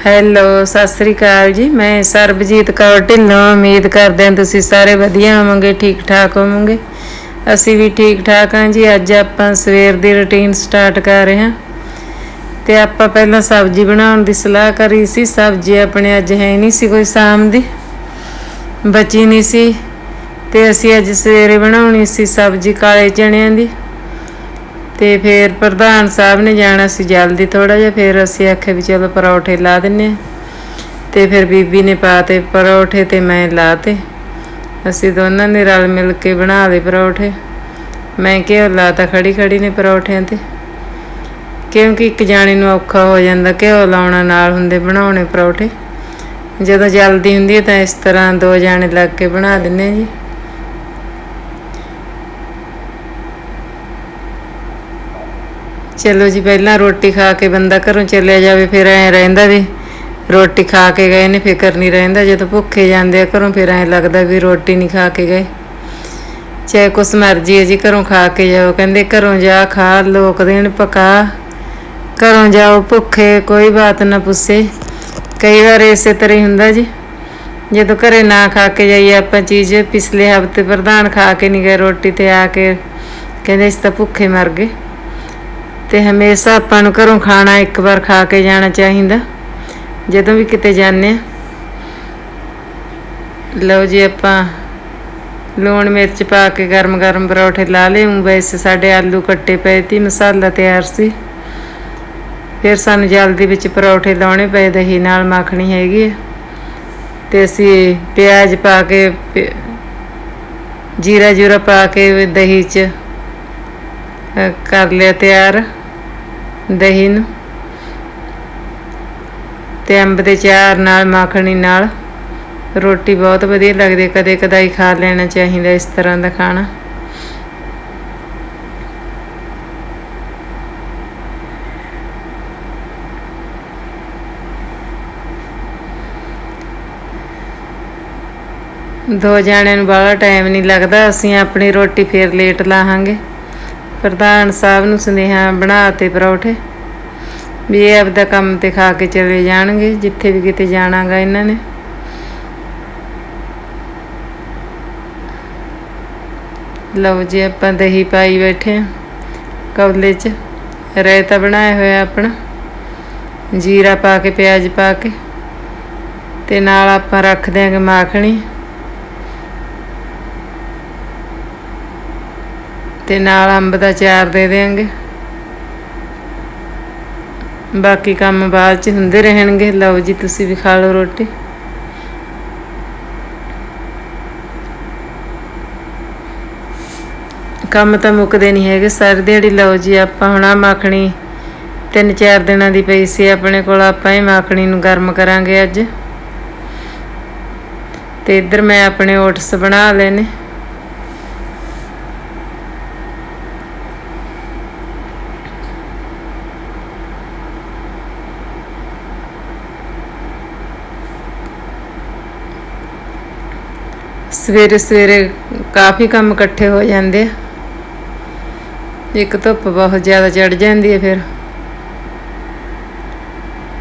Hello, Sat Sri ਅਕਾਲ ਜੀ। ਮੈਂ ਸਰਬਜੀਤ ਕੌਰ ਢਿੱਲੋਂ, ਉਮੀਦ ਕਰਦੇ ਹਾਂ ਤੁਸੀਂ ਸਾਰੇ ਵਧੀਆ ਹੋਵੋਗੇ ਠੀਕ ਠਾਕ ਹੋਵੋਗੇ। ਅਸੀਂ ਵੀ ਠੀਕ ਠਾਕ ਹਾਂ ਜੀ। ਅੱਜ ਆਪਾਂ ਸਵੇਰ ਦੀ ਰੁਟੀਨ ਸਟਾਰਟ ਕਰ ਰਹੇ ਹਾਂ। ਤੇ ਆਪਾਂ ਪਹਿਲਾਂ ਸਬਜ਼ੀ ਬਣਾਉਣ ਦੀ ਸਲਾਹ ਕਰੀ ਸੀ। ਸਬਜ਼ੀ ਆਪਣੇ ਅੱਜ ਹੈ ਨਹੀਂ ਸੀ ਕੋਈ ਸ਼ਾਮ ਦੀ। ਬਚੀ ਨਹੀਂ ਸੀ। ਤੇ ਅਸੀਂ ਅੱਜ ਸਵੇਰੇ ਬਣਾਉਣੀ ਸੀ ਸਬਜ਼ੀ ਕਾਲੇ ਚਣਿਆਂ ਦੀ। ਤੇ ਫਿਰ ਪ੍ਰਧਾਨ ਸਾਹਿਬ ਨੇ ਜਾਣਾ ਸੀ ਜਲਦੀ ਥੋੜਾ ਜਿਹਾ, ਫਿਰ ਅਸੀਂ ਆਖਿਆ ਵੀ ਚਲੋ ਪਰੌਠੇ ਲਾ ਦਿੰਨੇ ਆ ਤੇ ਫਿਰ ਬੀਬੀ ਨੇ ਪਾਤੇ ਪਰੌਠੇ ਤੇ ਮੈਂ ਲਾਤੇ ਅਸੀਂ ਦੋਨਾਂ ਨੇ ਰਲ ਮਿਲ ਕੇ ਬਣਾ ਲਏ ਪਰੌਠੇ। ਮੈਂ ਘਿਓ ਲਾਤਾ ਖੜੀ ਖੜੀ ਨੇ ਪਰੌਠਿਆਂ ਤੇ। ਕਿਉਂਕਿ ਇੱਕ ਜਾਣੇ ਨੂੰ ਔਖਾ ਹੋ ਜਾਂਦਾ, ਘਿਓ ਲਾਉਣਾ ਨਾਲ ਹੁੰਦੇ ਬਣਾਉਣੇ ਪਰੌਠੇ। ਜਦੋਂ ਜਲਦੀ ਹੁੰਦੀ ਹੈ ਤਾਂ ਇਸ ਤਰ੍ਹਾਂ ਦੋ ਜਾਣੇ ਲੱਗ ਕੇ ਬਣਾ ਦਿੰਨੇ ਆ ਜੀ। ਚਲੋ ਜੀ, ਪਹਿਲਾਂ ਰੋਟੀ ਖਾ ਕੇ ਬੰਦਾ ਘਰੋਂ ਚਲਿਆ ਜਾਵੇ, ਫਿਰ ਐ ਰਹਿੰਦਾ ਵੀ ਰੋਟੀ ਖਾ ਕੇ ਗਏ ਨੇ, ਫਿਕਰ ਨਹੀਂ ਰਹਿੰਦਾ। ਜਦੋਂ ਭੁੱਖੇ ਜਾਂਦੇ ਆ ਘਰੋਂ, ਫਿਰ ਐ ਲੱਗਦਾ ਵੀ ਰੋਟੀ ਨਹੀਂ ਖਾ ਕੇ ਗਏ। ਚਾਹੇ ਕੁਛ ਮਰਜ਼ੀ ਹੈ ਜੀ, ਘਰੋਂ ਖਾ ਕੇ ਜਾਓ। ਕਹਿੰਦੇ ਘਰੋਂ ਜਾ, ਖਾ, ਲੋਕ ਦੇਣ, ਪਕਾ। ਘਰੋਂ ਜਾਓ, ਭੁੱਖੇ, ਕੋਈ ਬਾਤ ਨਾ ਪੁੱਛੇ। ਕਈ ਵਾਰ ਇਸੇ ਤਰ੍ਹਾਂ ਹੀ ਹੁੰਦਾ ਜੀ। ਜਦੋਂ ਘਰੇ ਨਾ ਖਾ ਕੇ ਜਾਈਏ, ਆਪਾਂ ਚੀਜ਼ ਪਿਛਲੇ ਹਫ਼ਤੇ ਪ੍ਰਧਾਨ ਖਾ ਕੇ ਨਹੀਂ ਗਏ, ਰੋਟੀ ਤੇ ਆ ਕੇ ਕਹਿੰਦੇ ਇਸ ਤਾਂ ਭੁੱਖੇ ਮਰ ਗਏ। ਤੇ ਹਮੇਸ਼ਾ ਆਪਾਂ ਨੂੰ ਘਰੋਂ ਖਾਣਾ ਇੱਕ ਵਾਰ ਖਾ ਕੇ ਜਾਣਾ ਚਾਹੀਦਾ। ਜਦੋਂ ਵੀ ਕਿਤੇ ਜਾਂਦੇ ਆ ਲਓ ਜੀ ਆਪਾਂ ਲੂਣ ਮਿਰਚ ਪਾ ਕੇ ਗਰਮ ਗਰਮ ਪਰੌਠੇ ਲਾ ਲਏ। ਹੂੰ ਵੈਸੇ ਸਾਡੇ ਆਲੂ ਕੱਟੇ ਪਏ ਤੀ ਮਸਾਲਾ ਤਿਆਰ ਸੀ। ਫਿਰ ਸਾਨੂੰ ਜਲਦੀ ਵਿੱਚ ਪਰੌਠੇ ਲਾਉਣੇ ਪਏ, ਦਹੀਂ ਨਾਲ ਮੱਖਣੀ ਹੈਗੀ ਆ ਤੇ ਅਸੀਂ ਪਿਆਜ਼ ਪਾ ਕੇ, ਪ- ਜੀਰਾ ਜੂਰਾ ਪਾ ਕੇ ਦਹੀਂ 'ਚ ਕਰ ਲਿਆ ਤਿਆਰ। ਦਹੀਂ ਨੂੰ ਤੇ ਅੰਬ ਦੇ ਚਾਰ ਨਾਲ, ਮੱਖਣੀ ਨਾਲ। ਰੋਟੀ ਬਹੁਤ ਵਧੀਆ ਲੱਗਦੀ ਕਦੇ ਕਦਾਈ ਖਾ ਲੈਣਾ ਚਾਹੀਦਾ ਇਸ ਤਰ੍ਹਾਂ ਦਾ ਖਾਣਾ। ਦੋ ਜਾਣਿਆਂ ਨੂੰ ਬਾਹਲਾ ਟਾਈਮ ਨਹੀਂ ਲੱਗਦਾ। ਅਸੀਂ ਆਪਣੀ ਰੋਟੀ ਫੇਰ ਲੇਟ ਲਾਹਾਂਗੇ। ਪ੍ਰਧਾਨ ਸਾਹਿਬ ਨੂੰ ਸੁਨੇਹਾ ਬਣਾ ਤੇ ਪਰੌਠੇ। ਵੀ ਇਹ ਆਪਦਾ ਕੰਮ ਤੇ ਖਾ ਕੇ ਚਲੇ ਜਾਣਗੇ, ਜਿੱਥੇ ਵੀ ਕਿਤੇ ਜਾਣਾਗਾ ਇਹਨਾਂ ਨੇ। ਲਓ ਜੀ, ਆਪਾਂ ਦਹੀਂ ਪਾਈ ਬੈਠੇ ਆ। ਕੌਲੇ 'ਚ ਰਾਇਤਾ ਬਣਾਇਆ ਹੋਇਆ ਆਪਣਾ। ਜੀਰਾ ਪਾ ਕੇ, ਪਿਆਜ਼ ਪਾ ਕੇ। ਤੇ ਨਾਲ ਆਪਾਂ ਰੱਖ ਦਿਆਂਗੇ ਮਾਖਣੀ। ਤੇ ਨਾਲ ਅੰਬ ਦਾ ਚਾਰ ਦੇ ਦੇਾਂਗੇ ਬਾਕੀ ਕੰਮ ਬਾਅਦ ਚ ਹੁੰਦੇ ਰਹਿਣਗੇ। ਲਓ ਜੀ, ਤੁਸੀਂ ਵੀ ਖਾ ਲਓ ਰੋਟੀ। ਕੰਮ ਤਾਂ ਮੁੱਕਦੇ ਨਹੀਂ ਹੈਗੇ। ਸਾਰੀ ਦਿਹਾੜੀ ਲਓ ਜੀ, ਆਪਾਂ ਹੁਣ ਆ ਮੱਖਣੀ ਤਿੰਨ ਚਾਰ ਦਿਨਾਂ ਦੀ ਪਈ ਸੀ। ਆਪਣੇ ਕੋਲ ਆਪਾਂ ਇਹ ਮੱਖਣੀ ਨੂੰ ਗਰਮ ਕਰਾਂਗੇ ਅੱਜ। ਤੇ ਇੱਧਰ ਮੈਂ ਆਪਣੇ ਓਟਸ ਬਣਾ ਲਏ ਨੇ। ਸਵੇਰੇ ਸਵੇਰੇ ਕਾਫੀ ਕੰਮ ਇਕੱਠੇ ਹੋ ਜਾਂਦੇ ਆ। ਇੱਕ ਧੁੱਪ ਬਹੁਤ ਜ਼ਿਆਦਾ ਚੜ ਜਾਂਦੀ ਹੈ ਫਿਰ।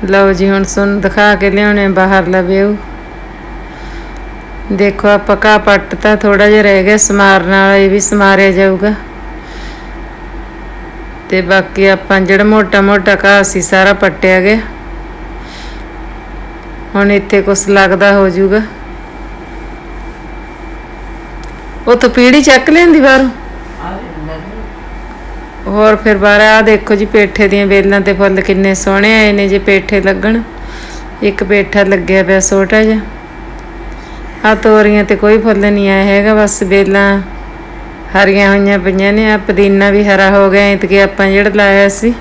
ਲਓ ਜੀ, ਹੁਣ ਸੁਣ, ਦਿਖਾ ਕੇ ਲਿਆਉਣੇ ਆ ਬਾਹਰਲਾ ਵਿਊ। ਦੇਖੋ, ਆਪਾਂ ਕਾ ਪੱਟ ਤਾਂ ਥੋੜਾ ਜਿਹਾ ਰਹਿ ਗਿਆ ਸਮਾਰਨ ਵਾਲਾ ਇਹ ਵੀ ਸਮਾਰਿਆ ਜਾਊਗਾ। ਤੇ ਬਾਕੀ ਆਪਾਂ ਜਿਹੜਾ ਮੋਟਾ ਮੋਟਾ ਘਾਹ ਸੀ, ਸਾਰਾ ਪੱਟਿਆ ਗਿਆ। ਹੁਣ ਇੱਥੇ ਕੁਛ ਲੱਗਦਾ ਹੋ ਜਾਊਗਾ ਉਹ ਤਾਂ ਪੀੜੀ ਚੱਕ ਲੈਂਦੀ ਬਾਹਰੋਂ। ਹੋਰ ਫਿਰ ਬਾਹਰ ਆ ਦੇਖੋ ਜੀ ਪੇਠੇ ਦੀਆਂ ਵੇਲਾਂ ਤੇ ਫੁੱਲ ਕਿੰਨੇ ਸੋਹਣੇ ਆਏ ਨੇ ਜੇ ਪੇਠੇ ਲੱਗਣ। ਇੱਕ ਪੇਠਾ ਲੱਗਿਆ ਪਿਆ ਛੋਟਾ ਜਿਹਾ। ਆ ਤੋਰੀਆਂ ਤੇ ਕੋਈ ਫੁੱਲ ਨਹੀਂ ਆਇਆ ਹੈਗਾ, ਬਸ ਵੇਲਾਂ ਹਰੀਆਂ ਹੋਈਆਂ ਪਈਆਂ ਨੇ। ਆ ਪੁਦੀਨਾ ਵੀ ਹਰਾ ਹੋ ਗਿਆ ਇਤਕੇ ਆਪਾਂ ਜਿਹੜਾ ਲਾਇਆ ਸੀ।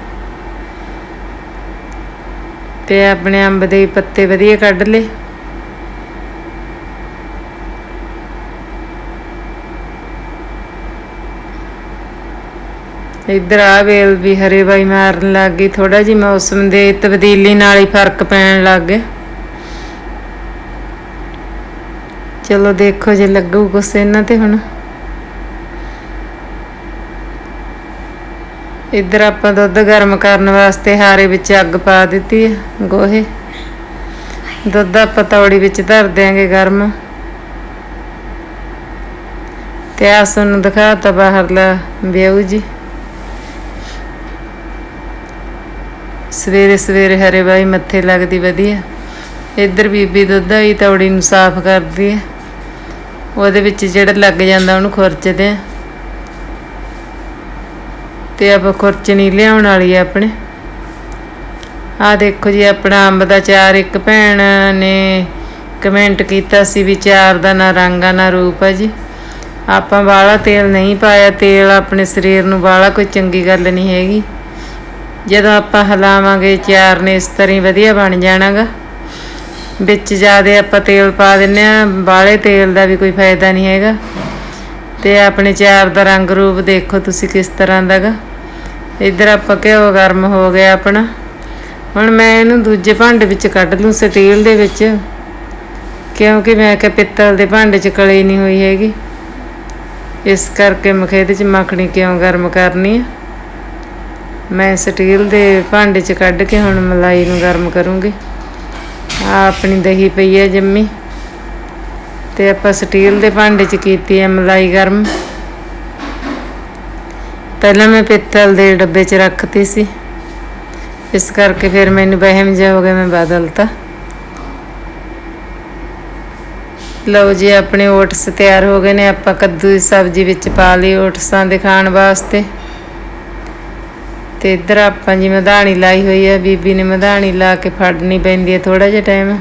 ਤੇ ਆਪਣੇ ਅੰਬ ਦੇ ਪੱਤੇ ਵਧੀਆ ਕੱਢ ਲਏ। ਇੱਧਰ ਆ ਵੇਲ ਵੀ ਹਰੇ ਬਾਈ ਮਾਰਨ ਲੱਗ ਗਈ। ਥੋੜਾ ਜਿਹਾ ਮੌਸਮ ਦੇ ਤਬਦੀਲੀ ਨਾਲ ਹੀ ਫ਼ਰਕ ਪੈਣ ਲੱਗ ਗਿਆ। ਚਲੋ ਦੇਖੋ ਜੇ ਲੱਗੂ ਕੁਛ ਇਹਨਾਂ ਤੇ ਹੁਣ। ਇੱਧਰ ਆਪਾਂ ਦੁੱਧ ਗਰਮ ਕਰਨ ਵਾਸਤੇ ਹਾਰੇ ਵਿੱਚ ਅੱਗ ਪਾ ਦਿੱਤੀ ਹੈ ਗੋਹੇ। ਦੁੱਧ ਆਪਾਂ ਤੌੜੀ ਵਿੱਚ ਧਰ ਦਿਆਂਗੇ ਗਰਮ। ਤੇ ਆ ਤੁਹਾਨੂੰ ਦਿਖਾਤਾ ਬਾਹਰਲਾ ਵਿਊ ਜੀ। ਸਵੇਰੇ ਸਵੇਰੇ ਹਰੇ ਬਾਈ ਮੱਥੇ ਲੱਗਦੀ ਵਧੀਆ। ਇੱਧਰ ਬੀਬੀ ਦੁੱਧ ਆਈ ਤੌੜੀ ਨੂੰ ਸਾਫ਼ ਕਰਦੀ ਹੈ। ਉਹਦੇ ਵਿੱਚ ਜਿਹੜਾ ਲੱਗ ਜਾਂਦਾ ਉਹਨੂੰ ਖੁਰਚਦੇ ਆ ਤੇ ਆਪਾਂ ਖੁਰਚਣੀ ਲਿਆਉਣ ਵਾਲੀ ਆ ਆਪਣੇ। ਆ ਦੇਖੋ ਜੀ, ਆਪਣਾ ਅੰਬ ਦਾ ਚਾਰ ਇੱਕ ਭੈਣ ਨੇ ਕਮੈਂਟ ਕੀਤਾ ਸੀ ਵੀ ਚਾਰ ਦਾ ਨਾ ਰੰਗ ਆ, ਨਾ ਰੂਪ ਆ ਜੀ। ਆਪਾਂ ਵਾਲਾ ਤੇਲ ਨਹੀਂ ਪਾਇਆ, ਤੇਲ ਆਪਣੇ ਸਰੀਰ ਨੂੰ ਵਾਲਾ ਕੋਈ ਚੰਗੀ ਗੱਲ ਨਹੀਂ ਹੈਗੀ। ਜਦੋਂ ਆਪਾਂ ਹਲਾਵਾਂਗੇ ਚਾਰ ਨੇ ਇਸ ਤਰ੍ਹਾਂ ਹੀ ਵਧੀਆ ਬਣ ਜਾਣਾਗਾ। ਵਿੱਚ ਜ਼ਿਆਦਾ ਆਪਾਂ ਤੇਲ ਪਾ ਦਿੰਨੇ ਆ ਬਾਲੇ ਤੇਲ ਦਾ ਵੀ ਕੋਈ ਫਾਇਦਾ ਨਹੀਂ ਹੈਗਾ। ਤੇ ਆਪਣੇ ਚਾਰ ਦਾ ਰੰਗ ਰੂਪ ਦੇਖੋ ਤੁਸੀਂ ਕਿਸ ਤਰ੍ਹਾਂ ਦਾਗਾ। ਇੱਧਰ ਆਪਾਂ ਘਿਓ ਗਰਮ ਹੋ ਗਿਆ ਆਪਣਾ। ਹੁਣ ਮੈਂ ਇਹਨੂੰ ਦੂਜੇ ਭਾਂਡੇ ਵਿੱਚ ਕੱਢ ਲੂੰ ਸਟੀਲ ਦੇ ਵਿੱਚ। ਕਿਉਂਕਿ ਮੈਂ ਕਿ ਪਿੱਤਲ ਦੇ ਭਾਂਡੇ 'ਚ ਕਲੀ ਨਹੀਂ ਹੋਈ ਹੈਗੀ। ਇਸ ਕਰਕੇ ਮੈਂ ਕਿਹਾ ਇਹਦੇ 'ਚ ਮੱਖਣੀ ਕਿਉਂ ਗਰਮ ਕਰਨੀ ਆ? ਮੈਂ ਸਟੀਲ ਦੇ ਭਾਂਡੇ 'ਚ ਕੱਢ ਕੇ ਹੁਣ ਮਲਾਈ ਨੂੰ ਗਰਮ ਕਰੂੰਗੀ। ਆ ਆਪਣੀ ਦਹੀਂ ਪਈ ਹੈ ਜੰਮੀ। ਤੇ ਆਪਾਂ ਸਟੀਲ ਦੇ ਭਾਂਡੇ 'ਚ ਕੀਤੀ ਹੈ ਮਲਾਈ ਗਰਮ। ਪਹਿਲਾਂ ਮੈਂ ਪਿੱਤਲ ਦੇ ਡੱਬੇ 'ਚ ਰੱਖਤੀ ਸੀ। ਇਸ ਕਰਕੇ ਫਿਰ ਮੈਨੂੰ ਵਹਿਮ ਜਿਹਾ ਹੋ ਗਿਆ, ਮੈਂ ਬਦਲਤਾ। ਲਓ ਜੀ, ਆਪਣੇ ਓਟਸ ਤਿਆਰ ਹੋ ਗਏ ਨੇ। ਆਪਾਂ ਕੱਦੂ ਦੀ ਸਬਜ਼ੀ ਵਿੱਚ ਪਾ ਲਈ ਓਟਸਾਂ ਦੇ ਖਾਣ ਵਾਸਤੇ। ਤੇ ਇੱਧਰ ਆਪਾਂ ਜੀ ਮਧਾਣੀ ਲਾਈ ਹੋਈ ਹੈ ਬੀਬੀ ਨੇ ਮਧਾਣੀ ਲਾ ਕੇ ਫੜਨੀ ਪੈਂਦੀ ਹੈ ਥੋੜਾ ਜਿਹਾ ਟਾਈਮ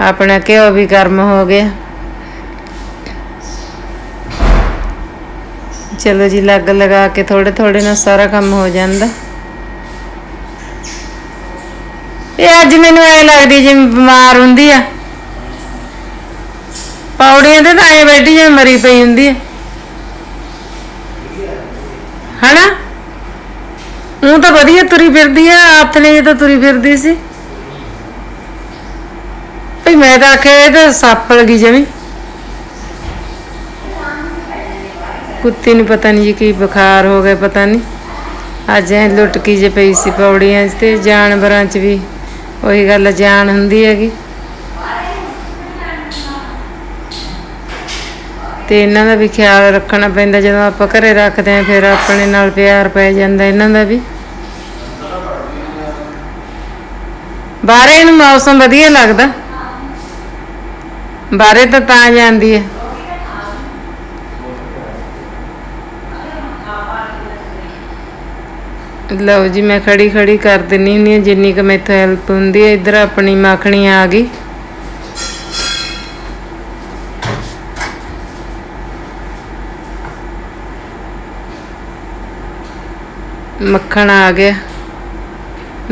ਆਪਣਾ ਘਿਓ ਵੀ ਗਰਮ ਹੋ ਗਿਆ। ਚਲੋ ਜੀ, ਲੱਗ ਲਗਾ ਕੇ ਥੋੜੇ ਥੋੜੇ ਨਾਲ ਸਾਰਾ ਕੰਮ ਹੋ ਜਾਂਦਾ। ਇਹ ਅੱਜ ਮੈਨੂੰ ਐ ਲੱਗਦੀ ਜਿਵੇਂ ਬਿਮਾਰ ਹੁੰਦੀ ਆ। ਪੌੜੀਆਂ ਤੇ ਤਾਂ ਐ ਬੈਠੀ ਜਿਵੇਂ ਮਰੀ ਪਈ ਹੁੰਦੀ ਆ। ਹਨਾ? ਉਹ ਤਾਂ ਵਧੀਆ ਤੁਰੀ ਫਿਰਦੀ ਆ, ਆਪਣੇ ਤਾਂ ਤੁਰੀ ਫਿਰਦੀ ਸੀ। ਭਈ ਮੈਂ ਤਾਂ ਆਖਿਆ ਇਹ ਤਾਂ ਸੱਪ ਲੱਗੀ ਜਮੀ। ਕੁੱਤੀ ਨੂੰ ਪਤਾ ਨਹੀਂ ਜੀ ਕੀ ਬੁਖਾਰ ਹੋ ਗਿਆ, ਪਤਾ ਨਹੀਂ ਅੱਜ ਐ ਲੁੱਟਕੀ ਜੇ ਪਈ ਸੀ ਪੌੜੀਆਂ 'ਚ ਤੇ ਜਾਨਵਰਾਂ 'ਚ ਵੀ ਉਹੀ ਗੱਲ ਜਾਨ ਹੁੰਦੀ ਹੈਗੀ। ਤੇ ਇਹਨਾਂ ਦਾ ਵੀ ਖਿਆਲ ਰੱਖਣਾ ਪੈਂਦਾ ਜਦੋਂ ਆਪਾਂ ਘਰੇ ਰੱਖਦੇ ਆਂ ਫਿਰ ਆਪਣੇ ਨਾਲ ਪਿਆਰ ਪੈ ਜਾਂਦਾ ਇਹਨਾਂ ਦਾ ਵੀ। ਬਾਹਰੇ ਨੂੰ ਮੌਸਮ ਵਧੀਆ ਲੱਗਦਾ। ਬਾਹਰੇ ਤਾਂ ਤਾਂ ਜਾਂਦੀ ਹੈ। ਲਓ ਜੀ, ਮੈਂ ਖੜੀ ਖੜੀ ਕਰ ਦਿੰਨੀ ਹੁੰਦੀ ਹਾਂ, ਜਿੰਨੀ ਕੁ ਮੈਥੋਂ ਹੈਲਪ ਹੁੰਦੀ ਹੈ। ਇੱਧਰ ਆਪਣੀ ਮੱਖਣੀ ਆ ਗਈ। ਮੱਖਣ ਆ ਗਿਆ।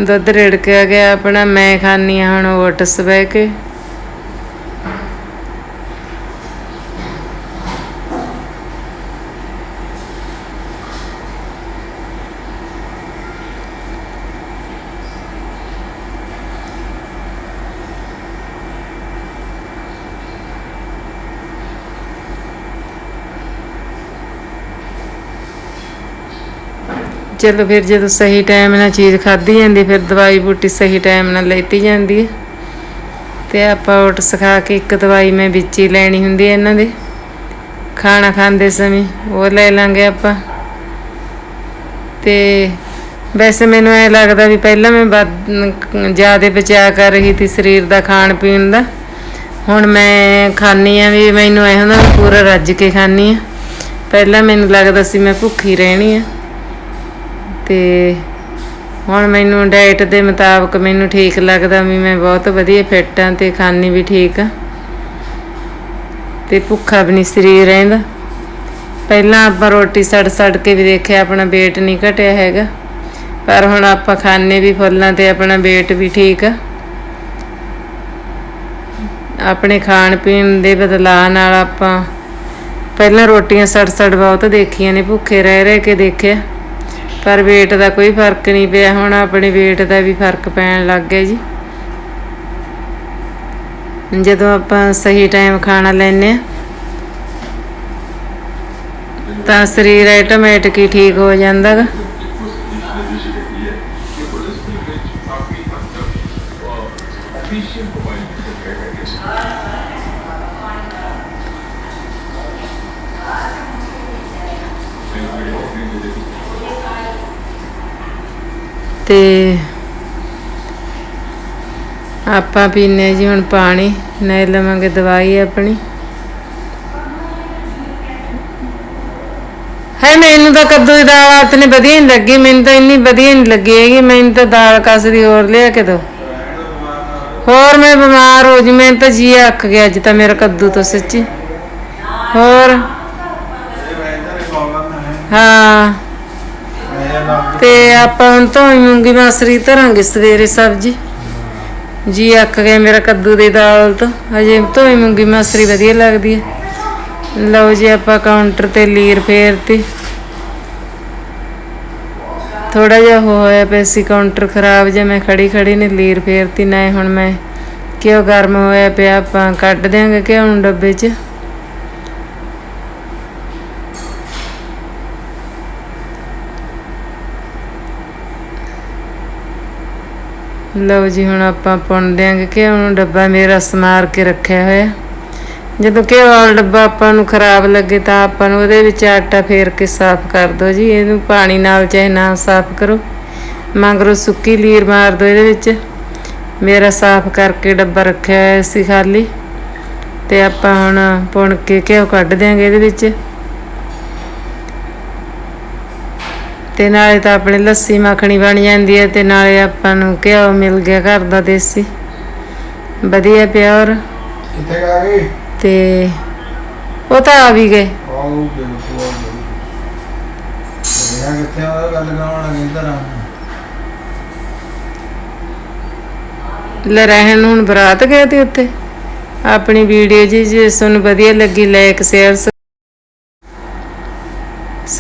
ਦੁੱਧ ਰਿੜਕਿਆ ਗਿਆ ਆਪਣਾ ਮੈਂ ਖਾਂਦੀ ਹਾਂ ਹੁਣ ਓਟਸ ਬਹਿ ਕੇ। ਚਲੋ ਫਿਰ ਜਦੋਂ ਸਹੀ ਟਾਈਮ ਨਾਲ ਚੀਜ਼ ਖਾਧੀ ਜਾਂਦੀ, ਫਿਰ ਦਵਾਈ ਬੂਟੀ ਸਹੀ ਟਾਈਮ ਨਾਲ ਲੈਤੀ ਜਾਂਦੀ ਹੈ। ਤੇ ਆਪਾਂ ਓਟਸ ਸਿਖਾ ਕੇ ਇੱਕ ਦਵਾਈ ਮੈਂ ਵਿੱਚ ਹੀ ਲੈਣੀ ਹੁੰਦੀ ਹੈ ਇਹਨਾਂ ਦੇ। ਖਾਣਾ ਖਾਂਦੇ ਸਮੇਂ ਉਹ ਲੈ ਲਾਂਗੇ ਆਪਾਂ। ਤੇ ਵੈਸੇ ਮੈਨੂੰ ਐ ਲੱਗਦਾ ਵੀ ਪਹਿਲਾਂ ਮੈਂ ਜ਼ਿਆਦਾ ਬਚਾ ਕਰ ਰਹੀ ਸੀ ਸਰੀਰ ਦਾ, ਖਾਣ ਪੀਣ ਦਾ। ਹੁਣ ਮੈਂ ਖਾਣੀ ਆ ਵੀ ਮੈਨੂੰ ਐ ਹੁੰਦਾ ਪੂਰਾ ਰੱਜ ਕੇ ਖਾਣੀ ਆ ਪਹਿਲਾਂ ਮੈਨੂੰ ਲੱਗਦਾ ਸੀ ਮੈਂ ਭੁੱਖੀ ਰਹਿਣੀ ਆ ਤੇ ਹੁਣ ਮੈਨੂੰ ਡਾਈਟ ਦੇ ਮੁਤਾਬਕ ਮੈਨੂੰ ਠੀਕ ਲੱਗਦਾ ਵੀ ਮੈਂ ਬਹੁਤ ਵਧੀਆ ਫਿੱਟ ਆ ਤੇ ਖਾਣੀ ਵੀ ਠੀਕ ਆ। ਤੇ ਭੁੱਖਾ ਵੀ ਨਹੀਂ ਸਰੀਰ ਰਹਿੰਦਾ। ਪਹਿਲਾਂ ਆਪਾਂ ਰੋਟੀ ਸੜ ਸੜ ਕੇ ਵੀ ਦੇਖਿਆ ਆਪਣਾ weight ਨਹੀਂ ਘਟਿਆ ਹੈਗਾ। ਪਰ ਹੁਣ ਆਪਾਂ ਖਾਣੇ ਵੀ ਫੁੱਲਾਂ ਤੇ ਆਪਣਾ weight ਵੀ ਠੀਕ ਆ। ਆਪਣੇ ਖਾਣ ਪੀਣ ਦੇ ਬਦਲਾਅ ਨਾਲ ਆਪਾਂ ਪਹਿਲਾਂ ਰੋਟੀਆਂ ਸੜ ਸੜ ਬਹੁਤ ਦੇਖੀਆਂ ਨੇ, ਭੁੱਖੇ ਰਹਿ ਰਹਿ ਕੇ ਦੇਖਿਆ। ਪਰ weight ਦਾ ਕੋਈ ਫ਼ਰਕ ਨਹੀਂ ਪਿਆ। ਹੁਣ ਆਪਣੇ weight ਦਾ ਵੀ ਫ਼ਰਕ ਪੈਣ ਲੱਗ ਗਿਆ ਜੀ। ਜਦੋਂ ਆਪਾਂ ਸਹੀ ਟਾਈਮ ਖਾਣਾ ਲੈਨੇ ਆ ਤਾਂ ਸਰੀਰ ਆਟੋਮੈਟਿਕ ਹੀ ਠੀਕ ਹੋ ਜਾਂਦਾ ਗਾ। ਤੇ ਆਪਾਂ ਪੀਨੇ ਜੀ ਹੁਣ ਪਾਣੀ ਨਹੀਂ ਲਵਾਂਗੇ ਦਵਾਈ ਆਪਣੀ। ਹੈ ਮੈਨੂੰ ਤਾਂ ਕੱਦੂ ਦੀ ਦਾਲ ਆਤ ਨੇ ਵਧੀਆ ਨਹੀਂ ਲੱਗੀ ਮੈਨੂੰ ਤਾਂ ਇੰਨੀ ਵਧੀਆ ਨਹੀਂ ਲੱਗੀ ਹੈਗੀ ਮੈਨੂੰ ਤਾਂ ਦਾਲ ਕਸ ਦੀ ਹੋਰ ਲਿਆ ਕੇ ਦੋ। ਹੋਰ ਮੈਂ ਬਿਮਾਰ ਹੋ ਜੀ ਮੈਨੂੰ ਤਾਂ ਜੀ ਅੱਕ ਗਿਆ ਅੱਜ ਤਾਂ ਮੇਰਾ ਕੱਦੂ ਤੋਂ ਸੱਚੀ। ਹੋਰ? ਹਾਂ। ਤੇ ਆਪਾਂ ਹੁਣ ਧੋਈ ਮੂੰਗੀ ਮਸਰੀ ਧਰਾਂਗੇ ਸਵੇਰੇ ਸਬਜੀ। ਜੀ ਅੱਕ ਗਿਆ ਮੇਰਾ ਕੱਦੂ ਦੀ ਦਾਲ ਤੋਂ। ਹਜੇ ਧੋਈ ਮੂੰਗੀ ਮਸਰੀ ਵਧੀਆ ਲੱਗਦੀ ਹੈ ਲਓ ਜੀ ਆਪਾਂ ਕਾਊਂਟਰ ਤੇ ਲੀਰ ਫੇਰਤੀ। ਥੋੜਾ ਜਿਹਾ ਹੋਇਆ ਪਿਆ ਸੀ ਕਾਊਂਟਰ ਖਰਾਬ ਜੇ ਮੈਂ ਖੜੀ ਖੜੀ ਨੇ ਲੀਰ ਫੇਰਤੀ ਨਾ ਹੁਣ ਮੈਂ ਕਿਉਂ ਗਰਮ ਹੋਇਆ ਪਿਆ ਆਪਾਂ ਕੱਢ ਦਿਆਂਗੇ ਕਿ ਹੁਣ ਡੱਬੇ 'ਚ। ਲਓ ਜੀ, ਹੁਣ ਆਪਾਂ ਪੁੰਨ ਦਿਆਂਗੇ ਕਿ ਹੁਣ ਡੱਬਾ ਮੇਰਾ ਸਮਾਰ ਕੇ ਰੱਖਿਆ ਹੋਇਆ। ਜਦੋਂ ਕਿ ਵਾਲਾ ਡੱਬਾ ਆਪਾਂ ਨੂੰ ਖਰਾਬ ਲੱਗੇ ਤਾਂ ਆਪਾਂ ਨੂੰ ਉਹਦੇ ਵਿੱਚ ਆਟਾ ਫੇਰ ਕੇ ਸਾਫ਼ ਕਰ ਦਿਓ ਜੀ। ਇਹਨੂੰ ਪਾਣੀ ਨਾਲ ਚਾਹੇ ਨਾ ਸਾਫ਼ ਕਰੋ। ਮਗਰੋਂ ਸੁੱਕੀ ਲੀਰ ਮਾਰ ਦਿਓ ਇਹਦੇ ਵਿੱਚ। ਮੇਰਾ ਸਾਫ਼ ਕਰਕੇ ਡੱਬਾ ਰੱਖਿਆ ਹੋਇਆ ਸੀ ਖਾਲੀ। ਤੇ ਆਪਾਂ ਹੁਣ ਪੁਣ ਕੇ ਘਿਓ ਕੱਢ ਦਿਆਂਗੇ ਇਹਦੇ ਵਿੱਚ। ਤੇ ਨਾਲੇ ਤਾਂ ਆਪਣੇ ਲੱਸੀ ਮੱਖਣੀ ਬਣ ਜਾਂਦੀ ਹੈ ਤੇ ਨਾਲੇ ਆਪਾਂ ਨੂੰ ਘਿਓ ਮਿਲ ਗਿਆ ਘਰ ਦਾ ਦੇਸੀ। ਵਧੀਆ ਪਿਓਰ ਕਿੱਥੇ ਤੇ ਉਹ ਤਾਂ ਆ ਵੀ ਗਏ। ਆਉ ਬਿਲਕੁਲ ਇਹ ਕਿੱਥੇ ਆ ਗੱਲ ਕਰਾਉਣ ਲੱਗੇ ਇੱਧਰ ਆ। ਲੈ ਰਹਿਣ ਨੂੰ ਹੁਣ ਬਰਾਤ ਗਏ ਤੇ ਉੱਥੇ। ਆਪਣੀ ਵੀਡੀਓ ਜੀ ਜੇ ਤੁਹਾਨੂੰ ਵਧੀਆ ਲੱਗੀ ਲਾਈਕ ਸ਼ੇਅਰ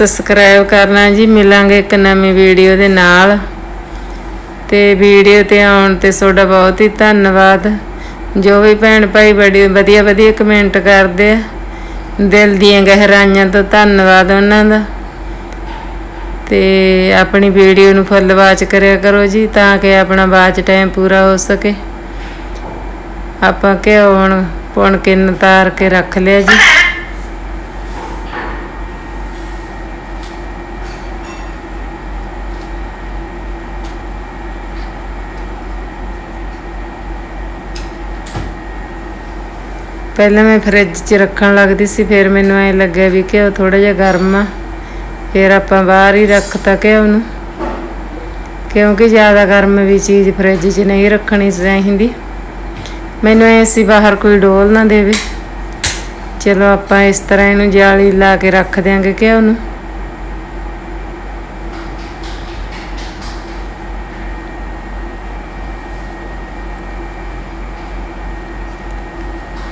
ਸਬਸਕ੍ਰਾਈਬ ਕਰਨਾ ਜੀ, ਮਿਲਾਂਗੇ ਇੱਕ ਨਵੀਂ ਵੀਡੀਓ ਦੇ ਨਾਲ। ਤੇ ਵੀਡੀਓ ਤੇ ਆਉਣ ਤੇ ਤੁਹਾਡਾ ਬਹੁਤ ਹੀ ਧੰਨਵਾਦ। ਜੋ ਵੀ ਭੈਣ ਭਾਈ ਬੜੀ, ਵਧੀਆ ਵਧੀਆ ਕਮੈਂਟ ਕਰਦੇ ਆ, ਦਿਲ ਦੀਆਂ ਗਹਿਰਾਈਆਂ ਤੋਂ ਧੰਨਵਾਦ ਉਹਨਾਂ ਦਾ। ਤੇ ਆਪਣੀ ਵੀਡੀਓ ਨੂੰ ਫੁੱਲ ਵਾਚ ਕਰਿਆ ਕਰੋ ਜੀ, ਤਾਂ ਕਿ ਆਪਣਾ ਵਾਚ ਟਾਈਮ ਪੂਰਾ ਹੋ ਸਕੇ। ਆਪਾਂ ਘਿਓ ਹੁਣ ਪੁਣ ਕੇ ਨਤਾਰ ਕੇ ਰੱਖ ਲਿਆ ਜੀ। ਪਹਿਲਾਂ ਮੈਂ ਫਰਿੱਜ 'ਚ ਰੱਖਣ ਲੱਗਦੀ ਸੀ, ਫਿਰ ਮੈਨੂੰ ਐ ਲੱਗਿਆ ਵੀ ਘਿਓ ਥੋੜਾ ਜਿਹਾ ਗਰਮ ਆ। ਫਿਰ ਆਪਾਂ ਬਾਹਰ ਹੀ ਰੱਖਤਾ ਘਿਓ ਨੂੰ। ਕਿਉਂਕਿ ਜ਼ਿਆਦਾ ਗਰਮ ਵੀ ਚੀਜ਼ ਫਰਿੱਜ 'ਚ ਨਹੀਂ ਰੱਖਣੀ ਚਾਹੀਦੀ। ਮੈਨੂੰ ਐ ਸੀ ਬਾਹਰ ਕੋਈ ਡੋਲ ਨਾ ਦੇਵੇ। ਚਲੋ ਆਪਾਂ ਇਸ ਤਰ੍ਹਾਂ ਇਹਨੂੰ ਜਾਲੀ ਲਾ ਕੇ ਰੱਖ ਦਿਆਂਗੇ ਘਿਓ ਨੂੰ।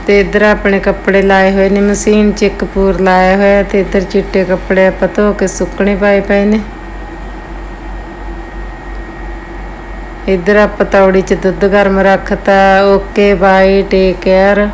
ਤੇ ਇੱਧਰ ਆਪਣੇ ਕੱਪੜੇ ਲਾਏ ਹੋਏ ਨੇ, ਮਸ਼ੀਨ 'ਚ ਇੱਕ ਪੂਰ ਲਾਇਆ ਹੋਇਆ ਤੇ ਇੱਧਰ ਚਿੱਟੇ ਕੱਪੜੇ ਆਪਾਂ ਧੋ ਕੇ ਸੁੱਕਣੇ ਪਾਏ ਪਏ ਨੇ। ਇੱਧਰ ਆਪਾਂ ਤੌੜੀ 'ਚ ਦੁੱਧ ਗਰਮ ਰੱਖਤਾ, ਓਕੇ ਬਾਈ ਟੇਕ ਕੇਅਰ।